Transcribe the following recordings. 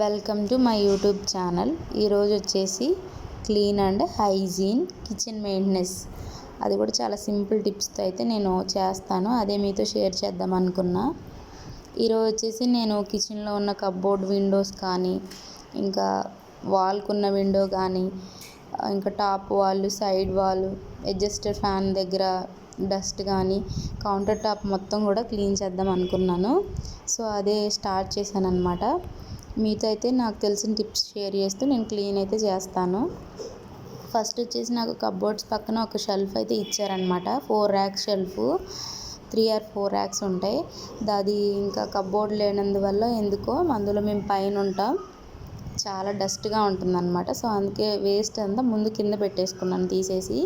Welcome to my YouTube channel. ఈరోజు వచ్చేసి clean and hygiene kitchen maintenance. అది కూడా చాలా సింపుల్ టిప్స్తో అయితే నేను చేస్తాను. అదే మీతో షేర్ చేద్దాం అనుకున్నా. ఈరోజు వచ్చేసి నేను కిచెన్లో ఉన్న కప్బోర్డ్ విండోస్ కానీ ఇంకా వాల్కున్న విండో కానీ ఇంకా top wall side wall adjuster fan దగ్గర డస్ట్ కానీ కౌంటర్ టాప్ మొత్తం కూడా క్లీన్ చేద్దాం అనుకున్నాను. సో అదే స్టార్ట్ చేశాను అనమాట మీతో అయితే నాకు తెలిసిన టిప్స్ షేర్ చేస్తూ నేను క్లీన్ అయితే చేస్తాను. ఫస్ట్ వచ్చేసి నాకు కప్బోర్డ్స్ పక్కన ఒక షెల్ఫ్ అయితే ఇచ్చారనమాట four racks shelf. Three or four racks ఉంటాయి. అది ఇంకా కప్బోర్డ్ లేనందువల్ల ఎందుకో అందులో మేము పైన ఉంటాం. చాలా డస్ట్గా ఉంటుందన్నమాట. సో అందుకే వేస్ట్ అంతా ముందు కింద పెట్టేసుకున్నాను తీసేసి.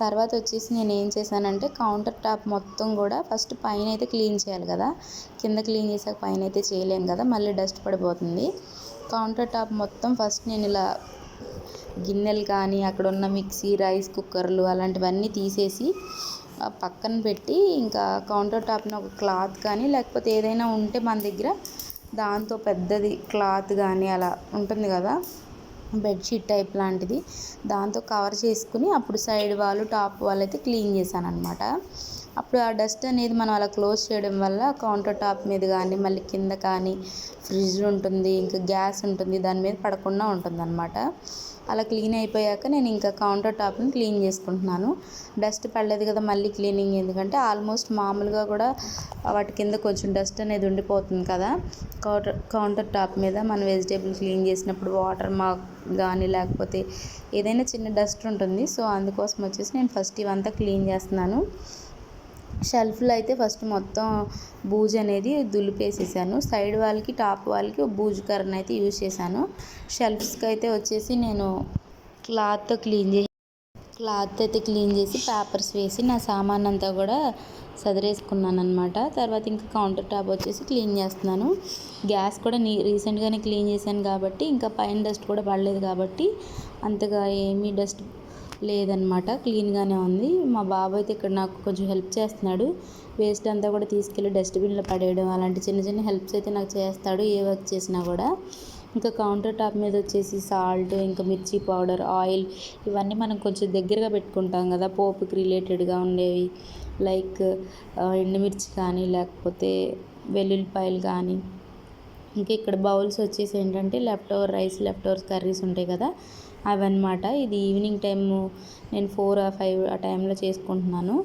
తర్వాత వచ్చేసి నేను ఏం చేశానంటే కౌంటర్ టాప్ మొత్తం కూడా ఫస్ట్ పైన అయితే క్లీన్ చేయాలి కదా. కింద క్లీన్ చేసాక పైన అయితే చేయలేం కదా మళ్ళీ డస్ట్ పడిపోతుంది. కౌంటర్ టాప్ మొత్తం ఫస్ట్ నేను ఇలా గిన్నెలు కానీ అక్కడ ఉన్న మిక్సీ రైస్ కుక్కర్లు అలాంటివన్నీ తీసేసి పక్కన పెట్టి ఇంకా కౌంటర్ టాప్ని ఒక క్లాత్ కానీ లేకపోతే ఏదైనా ఉంటే మన దగ్గర దాంతో పెద్దది క్లాత్ కానీ అలా ఉంటుంది కదా. బెడ్షీట్ టైప్ లాంటిది. దాంతో కవర్ చేసుకుని అప్పుడు సైడ్ వాళ్ళు టాప్ వాళ్ళు అయితే క్లీన్ చేశాను అనమాట అప్పుడు ఆ డస్ట్ అనేది మనం అలా క్లోజ్ చేయడం వల్ల కౌంటర్ టాప్ మీద కానీ మళ్ళీ కింద కానీ ఫ్రిడ్జ్ ఉంటుంది ఇంకా గ్యాస్ ఉంటుంది దాని మీద పడకుండా ఉంటుంది అనమాట అలా క్లీన్ అయిపోయాక నేను ఇంకా కౌంటర్ టాప్ని క్లీన్ చేసుకుంటున్నాను. డస్ట్ పడలేదు కదా మళ్ళీ క్లీనింగ్ ఎందుకంటే ఆల్మోస్ట్ మామూలుగా కూడా వాటి కింద కొంచెం డస్ట్ అనేది ఉండిపోతుంది కదా. కౌంటర్ కౌంటర్ టాప్ మీద మనం వెజిటేబుల్ క్లీన్ చేసినప్పుడు వాటర్ మా కానీ లేకపోతే ఏదైనా చిన్న డస్ట్ ఉంటుంది. సో అందుకోసం వచ్చేసి నేను ఫస్ట్ ఇవంతా క్లీన్ చేస్తున్నాను. షెల్ఫ్లో అయితే ఫస్ట్ మొత్తం బూజు అనేది దులిపేసేసాను. సైడ్ వాళ్ళకి టాప్ వాళ్ళకి బూజు కర్రను అయితే యూజ్ చేశాను. షెల్ఫ్స్కి అయితే వచ్చేసి నేను క్లాత్తో క్లీన్ చేసి క్లాత్ అయితే క్లీన్ చేసి పేపర్స్ వేసి నా సామాన్ అంతా కూడా సదిరేసుకున్నాను అనమాట తర్వాత ఇంకా కౌంటర్ టాప్ వచ్చేసి క్లీన్ చేస్తున్నాను. గ్యాస్ కూడా నీ రీసెంట్గానే క్లీన్ చేశాను కాబట్టి ఇంకా పైన డస్ట్ కూడా పడలేదు కాబట్టి అంతగా ఏమీ డస్ట్ లేదనమాట. క్లీన్గానే ఉంది. మా బాబు అయితే ఇక్కడ నాకు కొంచెం హెల్ప్ చేస్తున్నాడు. వేస్ట్ అంతా కూడా తీసుకెళ్ళి డస్ట్బిన్లో పడేయడం అలాంటి చిన్న చిన్న హెల్ప్స్ అయితే నాకు చేస్తాడు. ఏ వర్క్ చేసినా కూడా. ఇంకా కౌంటర్ టాప్ మీద వచ్చేసి సాల్ట్ ఇంకా మిర్చి పౌడర్ ఆయిల్ ఇవన్నీ మనం కొంచెం దగ్గరగా పెట్టుకుంటాం కదా. పోపుకి రిలేటెడ్గా ఉండేవి. లైక్ ఎండుమిర్చి కానీ లేకపోతే వెల్లుల్లిపాయలు కానీ. ఇంకా ఇక్కడ బౌల్స్ వచ్చేసి ఏంటంటే left over rice left over curries ఉంటాయి కదా అవన్నమాట. ఇది ఈవినింగ్ టైము నేను ఫోర్ ఆ ఫైవ్ ఆ టైంలో చేసుకుంటున్నాను.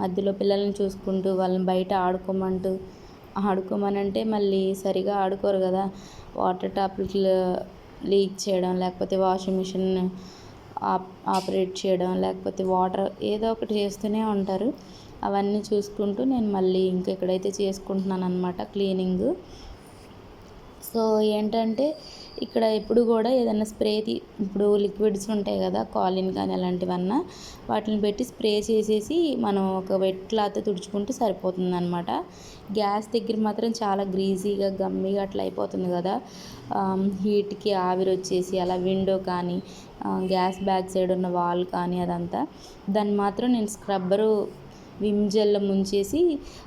మధ్యలో పిల్లల్ని చూసుకుంటూ వాళ్ళని బయట ఆడుకోమంటూ ఆడుకోమనంటే మళ్ళీ సరిగా ఆడుకోరు కదా. వాటర్ టాప్లు లీక్ చేయడం లేకపోతే వాషింగ్ మిషన్ ఆప్ ఆపరేట్ చేయడం లేకపోతే వాటర్ ఏదో ఒకటి చేస్తూనే ఉంటారు. అవన్నీ చూసుకుంటూ నేను మళ్ళీ ఇంకా ఎక్కడైతే చేసుకుంటున్నాను అనమాట క్లీనింగ్. సో ఏంటంటే ఇక్కడ ఎప్పుడు కూడా ఏదైనా స్ప్రే ఇప్పుడు లిక్విడ్స్ ఉంటాయి కదా కాలిన్ కానీ అలాంటివన్నా వాటిని పెట్టి స్ప్రే చేసేసి మనం ఒక వెట్ క్లాత్ తుడుచుకుంటే సరిపోతుంది అనమాట గ్యాస్ దగ్గర మాత్రం చాలా గ్రీజీగా గమ్మీగా అట్లా అయిపోతుంది కదా. హీట్కి ఆవిరి వచ్చేసి అలా విండో కానీ గ్యాస్ బ్యాక్ సైడ్ ఉన్న వాల్ కానీ అదంతా. దాన్ని మాత్రం నేను స్క్రబ్బరు విమ్ జెల్లో ముంచేసి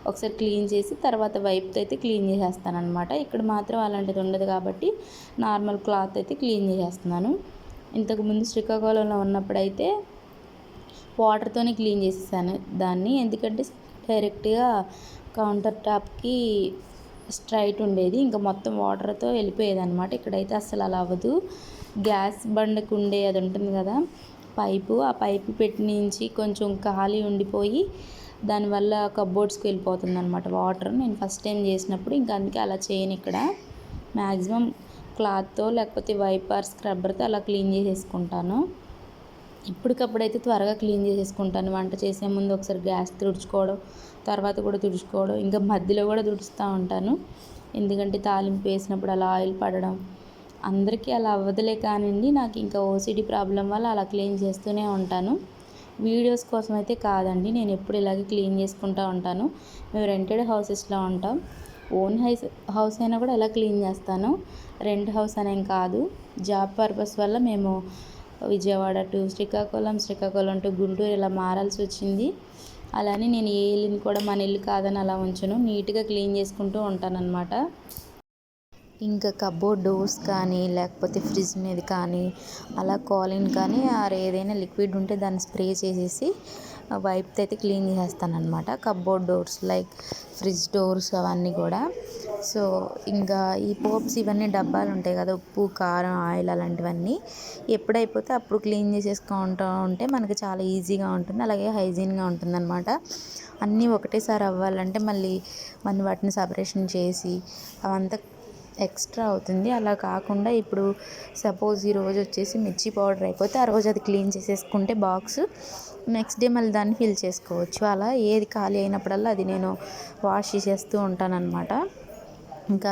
ఒకసారి క్లీన్ చేసి తర్వాత వైప్తో అయితే క్లీన్ చేసేస్తానమాట అనమాట ఇక్కడ మాత్రం అలాంటిది ఉండదు కాబట్టి నార్మల్ క్లాత్ అయితే క్లీన్ చేసేస్తున్నాను. ఇంతకుముందు శ్రీకాకుళంలో ఉన్నప్పుడైతే వాటర్తోనే క్లీన్ చేసేసాను దాన్ని. ఎందుకంటే డైరెక్ట్గా కౌంటర్ టాప్కి స్ట్రైట్ ఉండేది. ఇంకా మొత్తం వాటర్తో వెళ్ళిపోయేది అనమాట ఇక్కడైతే అసలు అలా అవ్వదు. గ్యాస్ బండకు ఉండే అది ఉంటుంది కదా పైపు. ఆ పైపు పెట్టి నుంచి కొంచెం ఖాళీ ఉండిపోయి దానివల్ల కబ్బోర్డ్స్కి వెళ్ళిపోతుంది అనమాట వాటర్. నేను ఫస్ట్ టైం చేసినప్పుడు ఇంకా అందుకే అలా చేయను ఇక్కడ. మ్యాక్సిమం క్లాత్తో లేకపోతే వైపర్ స్క్రబ్బర్తో అలా క్లీన్ చేసేసుకుంటాను. ఇప్పటికప్పుడైతే త్వరగా క్లీన్ చేసేసుకుంటాను. వంట చేసే ముందు ఒకసారి గ్యాస్ తుడుచుకోవడం తర్వాత కూడా తుడుచుకోవడం ఇంకా మధ్యలో కూడా తుడుస్తూ ఉంటాను. ఎందుకంటే తాలింపు వేసినప్పుడు అలా ఆయిల్ పడడం అందరికీ అలా అవ్వదులే కానివ్వండి నాకు ఇంకా ఓసిడి ప్రాబ్లం వల్ల అలా క్లీన్ చేస్తూనే ఉంటాను. వీడియోస్ కోసం అయితే కాదండి. నేను ఎప్పుడు ఇలాగే క్లీన్ చేసుకుంటూ ఉంటాను. మేము రెంటెడ్ హౌసెస్లో ఉంటాం. ఓన్ హౌస్ హౌస్ అయినా కూడా ఎలా క్లీన్ చేస్తాను. రెంట్ హౌస్ అనేం కాదు. జాబ్ పర్పస్ వల్ల మేము విజయవాడ టు శ్రీకాకుళం శ్రీకాకుళం టు గుంటూరు ఇలా మారాల్సి వచ్చింది. అలానే నేను ఏ ఇల్లుని కూడా మన ఇల్లు కాదని అలా ఉంచను. నీట్గా క్లీన్ చేసుకుంటూ ఉంటానన్నమాట. ఇంకా కబోర్డ్ డోర్స్ కానీ లేకపోతే ఫ్రిడ్జ్ మీద కానీ అలా కాలిన్ కానీ ఆర్ ఏదైనా లిక్విడ్ ఉంటే దాన్ని స్ప్రే చేసేసి వైప్తో అయితే క్లీన్ చేస్తాను అనమాట cupboard doors like fridge doors అవన్నీ కూడా. సో ఇంకా ఈ పోప్స్ ఇవన్నీ డబ్బాలు ఉంటాయి కదా ఉప్పు కారం ఆయిల్ అలాంటివన్నీ. ఎప్పుడైపోతే అప్పుడు క్లీన్ చేసేసుకుంటూ ఉంటే మనకి చాలా ఈజీగా ఉంటుంది. అలాగే హైజీన్గా ఉంటుంది అనమాట అన్నీ ఒకటేసారి అవ్వాలంటే మళ్ళీ మన వాటిని సపరేషన్ చేసి అవంతా ఎక్స్ట్రా అవుతుంది. అలా కాకుండా ఇప్పుడు సపోజ్ ఈరోజు వచ్చేసి మిర్చి పౌడర్ అయిపోతే ఆ రోజు అది క్లీన్ చేసేసుకుంటే బాక్స్ నెక్స్ట్ డే మళ్ళీ దాన్ని ఫిల్ చేసుకోవచ్చు. అలా ఏది ఖాళీ అయినప్పుడల్లా అది నేను వాష్ చేసేస్తూ ఉంటానన్నమాట. ఇంకా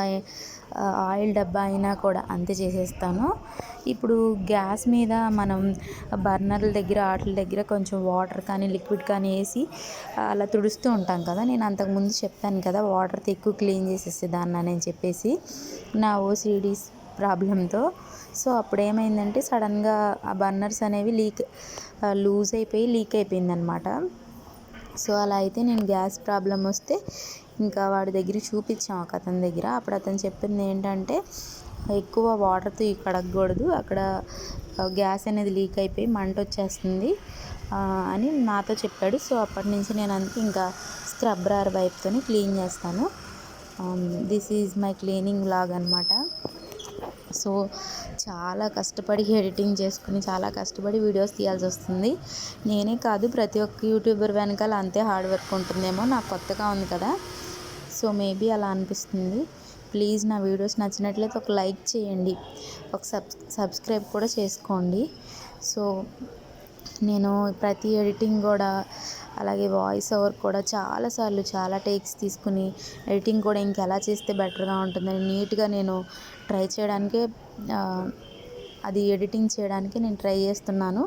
ఆయిల్ డబ్బా అయినా కూడా అంతే చేసేస్తాను. ఇప్పుడు గ్యాస్ మీద మనం బర్నర్ల దగ్గర వాటి దగ్గర కొంచెం వాటర్ కానీ లిక్విడ్ కానీ వేసి అలా తుడుస్తూ ఉంటాం కదా. నేను అంతకుముందు చెప్పాను కదా వాటర్తో ఎక్కువ క్లీన్ చేసేసేదాన్ని అని చెప్పేసి నా ఓసిడీస్ ప్రాబ్లంతో. సో అప్పుడు ఏమైందంటే సడన్గా ఆ బర్నర్స్ అనేవి లీక్ లూజ్ అయిపోయి లీక్ అయిపోయిందనమాట. సో అలా అయితే నేను గ్యాస్ ప్రాబ్లం వస్తే ఇంకా వాడి దగ్గర చూపించాం ఒక అతని దగ్గర. అప్పుడు అతను చెప్పింది ఏంటంటే ఎక్కువ వాటర్తో కడగకూడదు. అక్కడ గ్యాస్ అనేది లీక్ అయిపోయి మంట వచ్చేస్తుంది. అని నాతో చెప్పాడు. సో అప్పటి నుంచి నేను అందుకే ఇంకా స్క్రబ్బర్ వైప్తో క్లీన్ చేస్తాను. This is my cleaning log అనమాట సో చాలా కష్టపడి ఎడిటింగ్ చేసుకుని చాలా కష్టపడి వీడియోస్ తీయాల్సి వస్తుంది. నేనే కాదు ప్రతి ఒక్క యూట్యూబర్ వెనకాల అంతే హార్డ్ వర్క్ ఉంటుందేమో. నాకు కొత్తగా ఉంది కదా. సో మేబీ అలా అనిపిస్తుంది. ప్లీజ్ నా వీడియోస్ నచ్చినట్లయితే ఒక లైక్ చేయండి. ఒక సబ్ సబ్స్క్రైబ్ కూడా చేసుకోండి. సో నేను ప్రతి ఎడిటింగ్ కూడా అలాగే వాయిస్ ఓవర్ కూడా చాలాసార్లు చాలా టేక్స్ తీసుకుని ఎడిటింగ్ కూడా ఇంకెలా చేస్తే బెటర్గా ఉంటుందని నీట్గా నేను ట్రై చేయడానికే అది ఎడిటింగ్ చేయడానికి నేను ట్రై చేస్తున్నాను.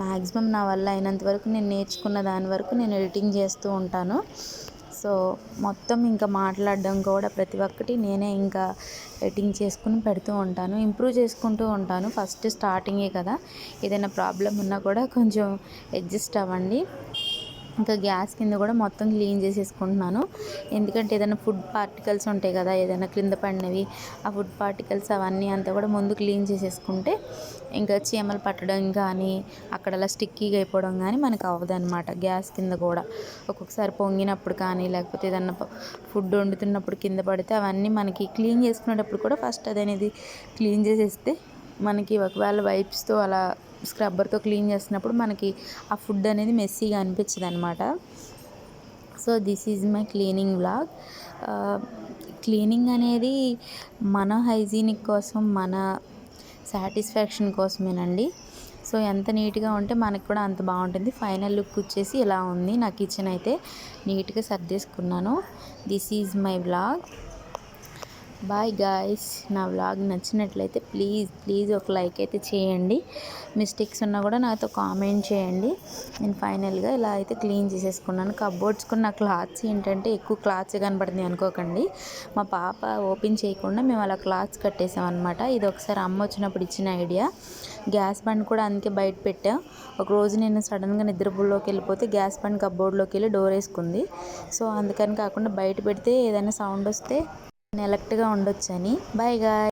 మ్యాక్సిమం నా వల్ల అయినంత వరకు నేను నేర్చుకున్న దాని వరకు నేను ఎడిటింగ్ చేస్తూ ఉంటాను. సో మొత్తం ఇంకా మాట్లాడడం కూడా ప్రతి ఒక్కటి నేనే ఇంకా ఎడిటింగ్ చేసుకుని పెడుతూ ఉంటాను ఇంప్రూవ్ చేసుకుంటూ ఉంటాను. ఫస్ట్ స్టార్టింగే కదా ఏదైనా ప్రాబ్లం ఉన్నా కూడా కొంచెం అడ్జస్ట్ అవ్వండి. ఇంకా గ్యాస్ కింద కూడా మొత్తం క్లీన్ చేసేసుకుంటున్నాను. ఎందుకంటే ఏదైనా ఫుడ్ పార్టికల్స్ ఉంటాయి కదా ఏదైనా క్రింద పడినవి ఆ ఫుడ్ పార్టికల్స్ అవన్నీ అంతా కూడా ముందు క్లీన్ చేసేసుకుంటే ఇంకా చీమలు పట్టడం కానీ అక్కడ అలా స్టిక్కీగా అయిపోవడం కానీ మనకు అవ్వదన్నమాట గ్యాస్ కింద కూడా. ఒక్కొక్కసారి పొంగినప్పుడు కానీ లేకపోతే ఏదన్నా ఫుడ్ వండుతున్నప్పుడు కింద పడితే అవన్నీ మనకి క్లీన్ చేసుకునేటప్పుడు కూడా ఫస్ట్ అది అనేది క్లీన్ చేసేస్తే మనకి ఒకవేళ వైప్స్తో అలా స్క్రబ్బర్తో క్లీన్ చేసినప్పుడు మనకి ఆ ఫుడ్ అనేది మెస్సీగా అనిపించదు అనమాట so this is my cleaning blog cleaning అనేది మన హైజీనిక్ కోసం మన సాటిస్ఫాక్షన్ కోసమేనండి. సో ఎంత నీట్గా ఉంటే మనకు కూడా అంత బాగుంటుంది. ఫైనల్ లుక్ వచ్చేసి ఇలా ఉంది నా కిచెన్ అయితే. నీట్గా సర్దేసుకున్నాను. This is my blog bye guys నా వ్లాగ్ నచ్చినట్లయితే ప్లీజ్ ప్లీజ్ ఒక లైక్ అయితే చేయండి. మిస్టేక్స్ ఉన్నా కూడా నాతో కామెంట్ చేయండి. నేను ఫైనల్గా ఇలా అయితే క్లీన్ చేసేసుకున్నాను. కబోర్డ్స్కున్న క్లాత్స్ ఏంటంటే ఎక్కువ క్లాత్స్ కనబడింది అనుకోకండి. మా పాప ఓపెన్ చేయకుండా మేము అలా క్లాత్స్ కట్టేసామన్నమాట. ఇది ఒకసారి అమ్మ వచ్చినప్పుడు ఇచ్చిన ఐడియా గ్యాస్ బండ్ కూడా అందుకే బయట పెట్టా. ఒకరోజు నేను సడన్గా నిద్రపుల్లోకి వెళ్ళిపోతే గ్యాస్ బండ్ కబోర్డ్లోకి వెళ్ళి డోర్ వేసుకుంది. సో అందుకని కాకుండా బయట పెడితే ఏదైనా సౌండ్ వస్తే ఎలక్ట్గా ఉండొచ్చని. Bye guy.